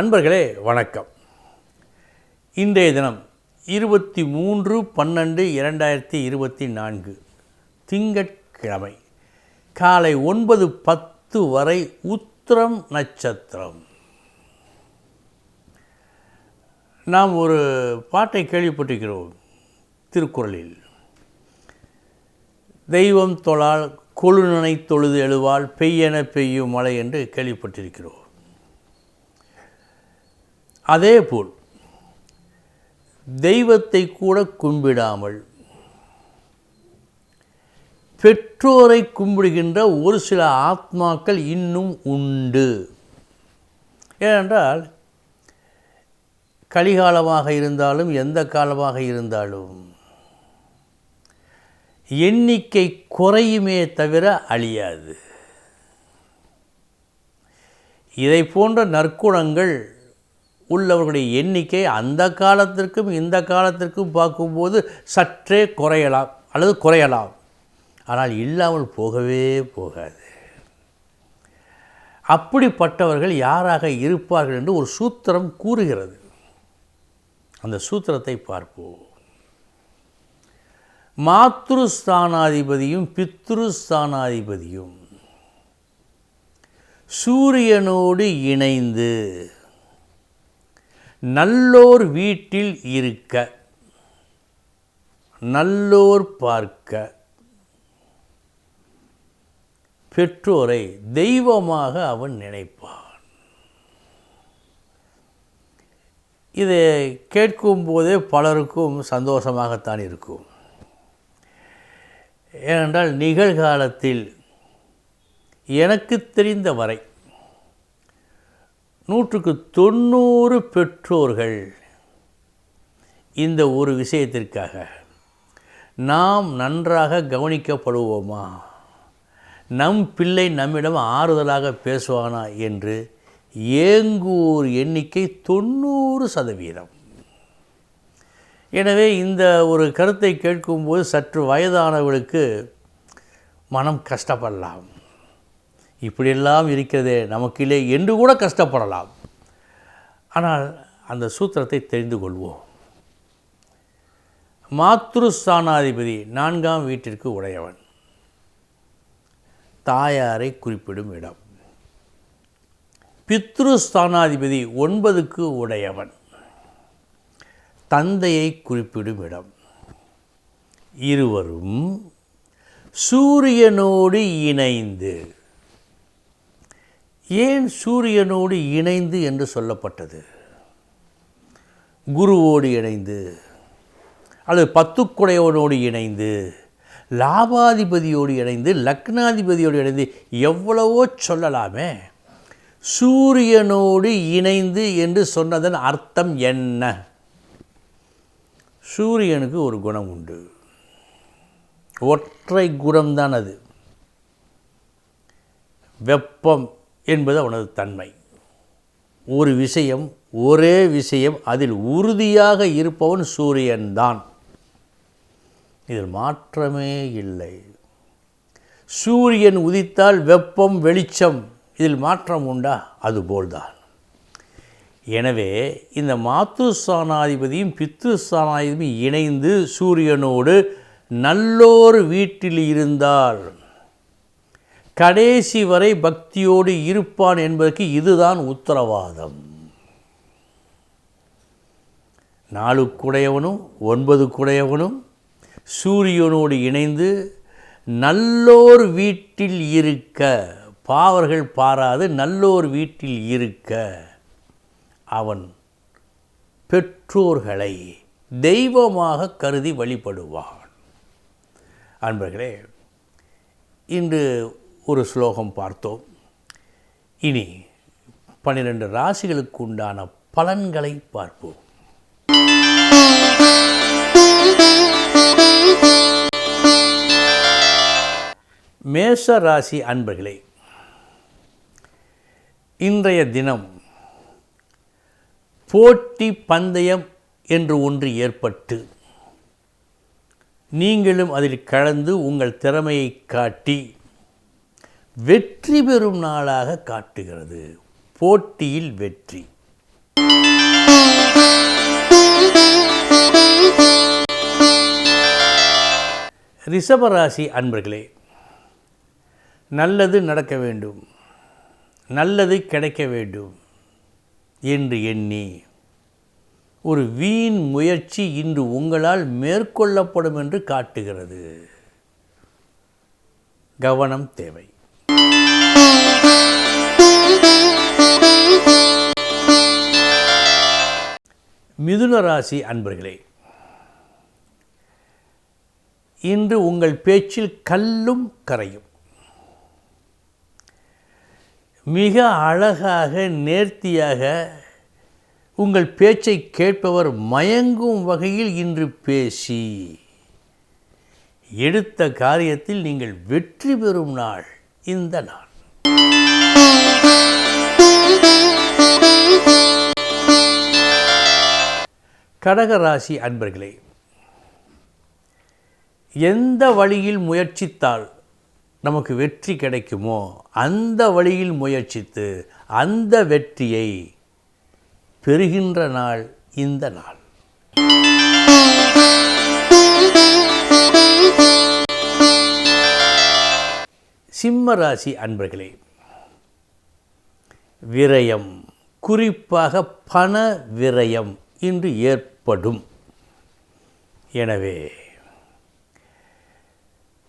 அன்பர்களே வணக்கம். இன்றைய தினம் இருபத்தி மூன்று பன்னெண்டு இரண்டாயிரத்தி இருபத்தி நான்கு திங்கட்கிழமை காலை ஒன்பது பத்து வரை உத்திரம் நட்சத்திரம். நாம் ஒரு பாட்டை கேள்விப்பட்டிருக்கிறோம் திருக்குறளில். தெய்வம் தொழால் கொழுநனை தொழுது எழுவால் பெய்யென பெய்யும் மழை என்று கேள்விப்பட்டிருக்கிறோம். அதேபோல் தெய்வத்தை கூட கும்பிடாமல் பெற்றோரை கும்பிடுகின்ற ஒரு சில ஆத்மாக்கள் இன்னும் உண்டு. ஏனென்றால் கலிகாலமாக இருந்தாலும் எந்த காலமாக இருந்தாலும் எண்ணிக்கை குறையுமே தவிர அழியாது. இதை போன்ற நற்குணங்கள் உள்ளவர்களுடைய எண்ணிக்கை அந்த காலத்திற்கும் இந்த காலத்திற்கும் பார்க்கும்போது சற்றே குறையலாம் அல்லது குறையலாம். ஆனால் இல்லாமல் போகவே போகாது. அப்படிப்பட்டவர்கள் யாராக இருப்பார்கள் என்று ஒரு சூத்திரம் கூறுகிறது. அந்த சூத்திரத்தை பார்ப்போம். மாத்ருஸ்தானாதிபதியும் பித்ருஸ்தானாதிபதியும் சூரியனோடு இணைந்து நல்லோர் வீட்டில் இருக்க நல்லோர் பார்க்க. பெற்றோரை தெய்வமாக அவன் நினைப்பான். இதை கேட்கும்போதே பலருக்கும் சந்தோஷமாகத்தான் இருக்கும். ஏனென்றால் நிகழ்காலத்தில் எனக்கு தெரிந்த வரை நூற்றுக்கு தொண்ணூறு பெற்றோர்கள். இந்த ஒரு விஷயத்திற்காக நாம் நன்றாக கவனிக்கப்படுவோமா? நம் பிள்ளை நம்மிடம் ஆறுதலாக பேசுவானா என்று ஏங்குவோர் எண்ணிக்கை தொண்ணூறு சதவீதம். எனவே இந்த ஒரு கருத்தை கேட்கும்போது சற்று வயதானவர்களுக்கு மனம் கஷ்டப்படலாம். இப்படியெல்லாம் இருக்கிறதே நமக்கிலே என்று கூட கஷ்டப்படலாம். ஆனால் அந்த சூத்திரத்தை தெரிந்து கொள்வோம். மாத்ருஸ்தானாதிபதி நான்காம் வீட்டிற்கு உடையவன். தாயாரை குறிப்பிடும் இடம். பித்ருஸ்தானாதிபதி ஒன்பதுக்கு உடையவன். தந்தையை குறிப்பிடும் இடம். இருவரும் சூரியனோடு இணைந்து ஏன் சூரியனோடு இணைந்து என்று சொல்லப்பட்டது? குருவோடு இணைந்து அல்லது பத்துக்குடையவனோடு இணைந்து லாபாதிபதியோடு இணைந்து லக்னாதிபதியோடு இணைந்து எவ்வளவோ சொல்லலாமே. சூரியனோடு இணைந்து என்று சொன்னதன் அர்த்தம் என்ன? சூரியனுக்கு ஒரு குணம் உண்டு. ஒற்றை குணம்தான் அது. வெப்பம் என்பது அவனது தன்மை. ஒரு விஷயம் ஒரே விஷயம் அதில் உறுதியாக இருப்பவன் சூரியன்தான். இதில் மாற்றமே இல்லை. சூரியன் உதித்தால் வெப்பம் வெளிச்சம் இதில் மாற்றம் உண்டா? அதுபோல்தான் எனவே இந்த மாத்துஸ்தானாதிபதியும் சாணாதிபதியும் இணைந்து சூரியனோடு நல்லோர் வீட்டில் இருந்தால் கடைசி வரை பக்தியோடு இருப்பான் என்பதற்கு இதுதான் உத்தரவாதம். நாலுக்குடையவனும் ஒன்பதுக்குடையவனும் சூரியனோடு இணைந்து நல்லோர் வீட்டில் இருக்க பாவர்கள் பாராது நல்லோர் வீட்டில் இருக்க அவன் பெற்றோர்களை தெய்வமாக கருதி வழிபடுவான். அன்பர்களே இன்று ஒரு ஸ்லோகம் பார்த்தோம். இனி பன்னிரண்டு ராசிகளுக்கு உண்டான பலன்களை பார்ப்போம். மேஷ ராசி அன்பர்களே இன்றைய தினம் போட்டி பந்தயம் என்று ஒன்று ஏற்பட்டு நீங்களும் அதில் கலந்து உங்கள் திறமையை காட்டி வெற்றி பெறும் நாளாக காட்டுகிறது. போட்டியில் வெற்றி. ரிஷபராசி அன்பர்களே நல்லது நடக்க வேண்டும். நல்லது கிடைக்க வேண்டும் என்று எண்ணி ஒரு வீண் முயற்சி இன்று உங்களால் மேற்கொள்ளப்படும் என்று காட்டுகிறது. கவனம் தேவை. மிதுன ராசி அன்பர்களே இன்று உங்கள் பேச்சில் கல்லும் கரையும். மிக அழகாக நேர்த்தியாக உங்கள் பேச்சை கேட்பவர் மயங்கும் வகையில் இன்று பேசி எடுத்த காரியத்தில் நீங்கள் வெற்றி பெறும் நாள். இந்த நாள். கடகராசி அன்பர்களே எந்த வழியில் முயற்சித்தால் நமக்கு வெற்றி கிடைக்குமோ அந்த வழியில் முயற்சித்து அந்த வெற்றியை பெறுகின்ற நாள் இந்த நாள். சிம்ம ராசி அன்பர்களே விரயம் குறிப்பாக பண விரயம் இன்று ஏற்படும். எனவே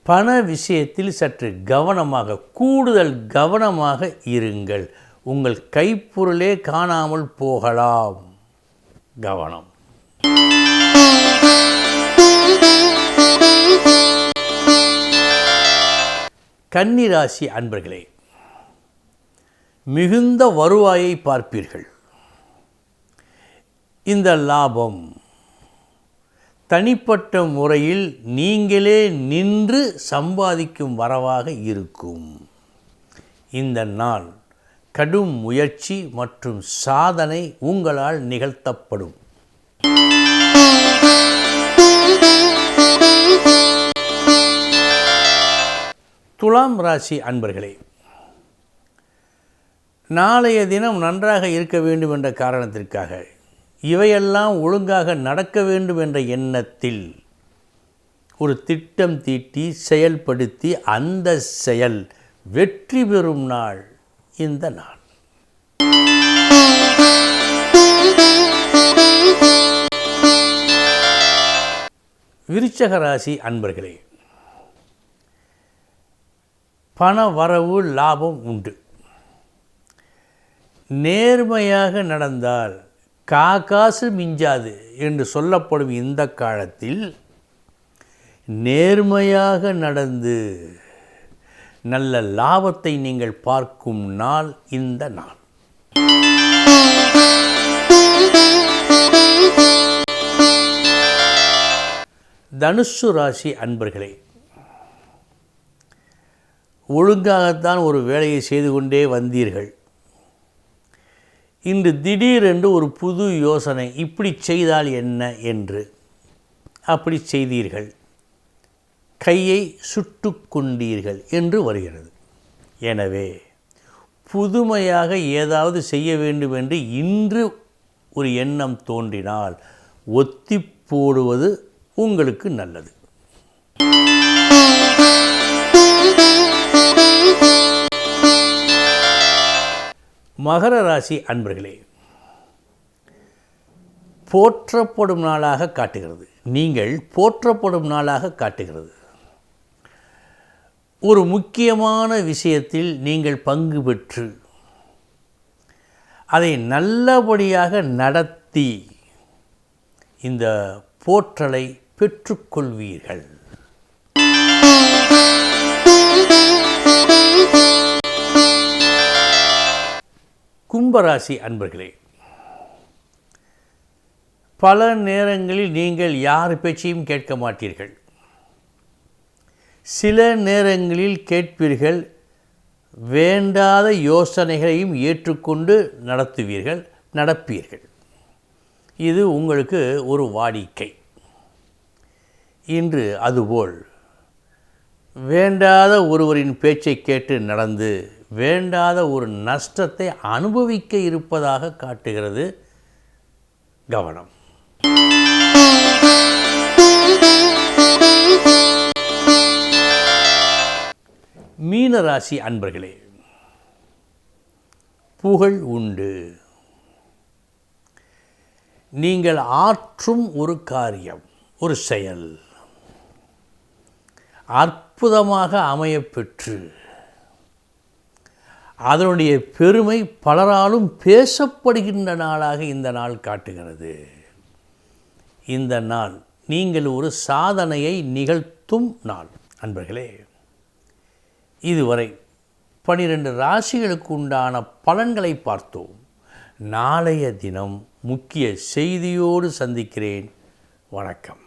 பண விஷயத்தில் சற்று கவனமாக கூடுதல் கவனமாக இருங்கள். உங்கள் கைப்பொருளே காணாமல் போகலாம். கவனம். கன்னிராசி அன்பர்களே மிகுந்த வருவாயை பார்ப்பீர்கள். இந்த லாபம் தனிப்பட்ட முறையில் நீங்களே நின்று சம்பாதிக்கும் வரவாக இருக்கும். இந்த நாள் கடும் முயற்சி மற்றும் சாதனை உங்களால் நிகழ்த்தப்படும். துலாம் ராசி அன்பர்களே நாளைய தினம் நன்றாக இருக்க வேண்டும் என்ற காரணத்திற்காக இவையெல்லாம் ஒழுங்காக நடக்க வேண்டும் என்ற எண்ணத்தில் ஒரு திட்டம் தீட்டி செயல்படுத்தி அந்த செயல் வெற்றி பெறும் நாள் இந்த நாள். விருச்சக ராசி அன்பர்களே பண வரவு லாபம் உண்டு. நேர்மையாக நடந்தால் காக்காசு மிஞ்சாது என்று சொல்லப்படும் இந்த காலத்தில் நேர்மையாக நடந்து நல்ல லாபத்தை நீங்கள் பார்க்கும் நாள் இந்த நாள். தனுசு ராசி அன்பர்களே ஒழுங்காகத்தான் ஒரு வேலையை செய்து கொண்டே வந்தீர்கள். இன்று திடீரென்று ஒரு புது யோசனை இப்படி செய்தால் என்ன என்று. அப்படி செய்தீர்கள். கையை சுட்டு கொண்டீர்கள் என்று வருகிறது. எனவே புதுமையாக ஏதாவது செய்ய வேண்டும் என்று இன்று ஒரு எண்ணம் தோன்றினால் ஒத்தி போடுவது உங்களுக்கு நல்லது. மகர ராசி அன்பர்களே போற்றப்படும் நாளாக காட்டுகிறது. நீங்கள் போற்றப்படும் நாளாக காட்டுகிறது. ஒரு முக்கியமான விஷயத்தில் நீங்கள் பங்கு பெற்று அதை நல்லபடியாக நடத்தி இந்த போற்றலை பெற்றுக்கொள்வீர்கள். கும்பராசி அன்பர்களே பல நேரங்களில் நீங்கள் யார் பேச்சையும் கேட்க மாட்டீர்கள். சில நேரங்களில் கேட்பீர்கள் வேண்டாத யோசனைகளையும் ஏற்றுக்கொண்டு நடத்துவீர்கள் நடப்பீர்கள். இது உங்களுக்கு ஒரு வாடிக்கை. இன்று அதுபோல் வேண்டாத ஒருவரின் பேச்சை கேட்டு நடந்து வேண்டாத ஒரு நஷ்டத்தை அனுபவிக்க இருப்பதாக காட்டுகிறது கவனம். மீனராசி அன்பர்களே புகழ் உண்டு. நீங்கள் ஆற்றும் ஒரு காரியம் ஒரு செயல். அற்புதமாக அமையப்பெற்று அதனுடைய பெருமை பலராலும் பேசப்படுகின்ற நாளாக இந்த நாள் காட்டுகிறது. இந்த நாள் நீங்கள் ஒரு சாதனையை நிகழ்த்தும் நாள். அன்பர்களே இதுவரை பனிரெண்டு ராசிகளுக்கு உண்டான பலன்களை பார்த்தோம். நாளைய தினம் முக்கிய செய்தியோடு சந்திக்கிறேன். வணக்கம்.